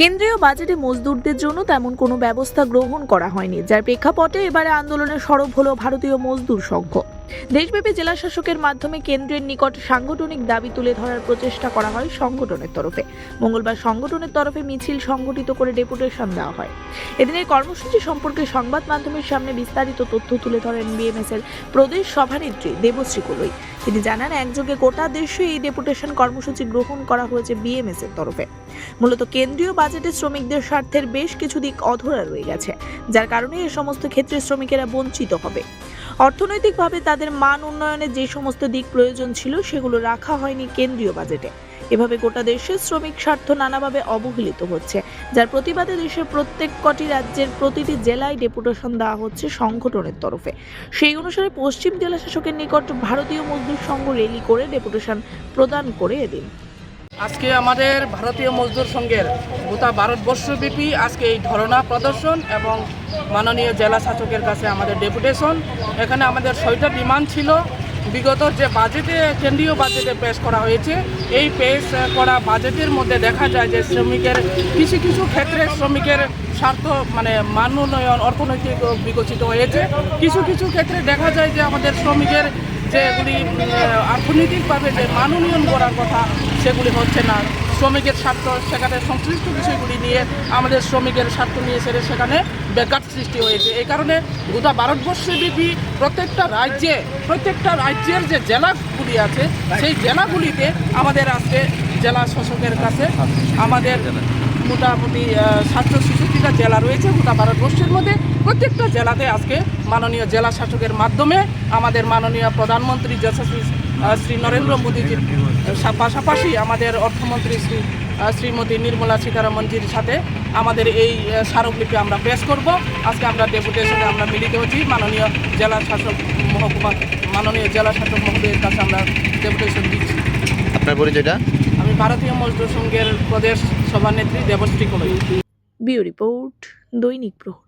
কেন্দ্রীয় বাজেটে মজদুরদের জন্য তেমন কোনো ব্যবস্থা গ্রহণ করা হয়নি, যার প্রেক্ষাপটে এবারে আন্দোলনের সরব হলো ভারতীয় মজদুর সংঘ। দেশব্যাপী জেলা শাসকের মাধ্যমে কেন্দ্রের নিকট সাংগঠনিক দাবি তুলে ধরার প্রচেষ্টা করা হয় সংগঠনের তরফে। মঙ্গলবার সংগঠনের তরফে মিছিল সংগঠিত করে ডেপুটেশন দেওয়া হয়। এদিনের কর্মসূচি সম্পর্কে সংবাদ মাধ্যমের সামনে বিস্তারিত তথ্য তুলে ধরেন বিএমএস এর প্রদেশ সভানেত্রী দেবশ্রী কুলই। তিনি জানান, একযোগে গোটা দেশে এই ডেপুটেশন কর্মসূচি গ্রহণ করা হয়েছে বিএমএস এর তরফে। মূলত কেন্দ্রীয় বাজেটে শ্রমিকদের স্বার্থের বেশ কিছু দিক অধরা রয়ে গেছে, যার কারণে এ সমস্ত ক্ষেত্রে শ্রমিকেরা বঞ্চিত হবে। অর্থনৈতিকভাবে তাদের মান উন্নয়নের যে সমস্ত দিক প্রয়োজন ছিল সেগুলো রাখা হয়নি কেন্দ্রীয় বাজেটে। এভাবে গোটা দেশের শ্রমিক স্বার্থ নানাভাবে অবহেলিত হচ্ছে, যার প্রতিবাদে দেশের প্রত্যেক কটি রাজ্যের প্রতিটি জেলায় ডেপুটেশন দেওয়া হচ্ছে সংগঠনের তরফে। সেই অনুসারে পশ্চিম জেলা শাসকের নিকট ভারতীয় মজদুর সংঘ রেলি করে ডেপুটেশন প্রদান করে এদিন। আজকে আমাদের ভারতীয় মজদুর সংঘের গোটা ভারতবর্ষব্যাপী আজকে এই ধরনা প্রদর্শন এবং মাননীয় জেলা শাসকের কাছে আমাদের ডেপুটেশন। এখানে আমাদের ছয়টা ডিমান্ড ছিল। বিগত যে বাজেটে, কেন্দ্রীয় বাজেটে পেশ করা হয়েছে, এই পেশ করা বাজেটের মধ্যে দেখা যায় যে শ্রমিকের, কিছু কিছু ক্ষেত্রে শ্রমিকের স্বার্থ মানে মান উন্নয়ন অর্থনৈতিক বিকশিত হয়েছে। কিছু কিছু ক্ষেত্রে দেখা যায় যে আমাদের শ্রমিকের যেগুলি অর্থনৈতিকভাবে যে মান উন্নয়ন করার কথা সেগুলি হচ্ছে না। শ্রমিকের স্বার্থ সেখানে সংশ্লিষ্ট বিষয়গুলি নিয়ে আমাদের শ্রমিকের স্বার্থ নিয়ে সেরে সেখানে বেকার সৃষ্টি হয়েছে। এই কারণে গোটা ভারতবর্ষে ভারতবর্ষব্যাপী প্রত্যেকটা রাজ্যে, প্রত্যেকটা রাজ্যের যে জেলাগুলি আছে, সেই জেলাগুলিতে আমাদের আজকে জেলা শাসকের কাছে আমাদের মোটামুটি সাতশো ছেষট্টিটা জেলা রয়েছে গোটা ভারতবর্ষের মধ্যে। প্রত্যেকটা জেলাতে আজকে মাননীয় জেলা শাসকের মাধ্যমে আমাদের মাননীয় প্রধানমন্ত্রী যশস্বী শ্রী নরেন্দ্র মোদীজির পাশাপাশি আমাদের অর্থমন্ত্রী শ্রী শ্রীমতী নির্মলা সীতারামনজির সাথে আমাদের এই স্মারকলিপি আমরা পেশ করব। আজকে আমরা ডেপুটেশনে আমরা মিলিত হচ্ছি। মাননীয় জেলা শাসক মহকুমা, মাননীয় জেলা শাসক মহোদয়ের কাছে আমরা ডেপুটেশন দিচ্ছি। আপনার পরিচয়টা? ভারতীয় মজদুর সংঘের প্রদেশ সভানেত্রী দেবশ্রী কলই। বিউ রিপোর্ট দৈনিক প্রহর।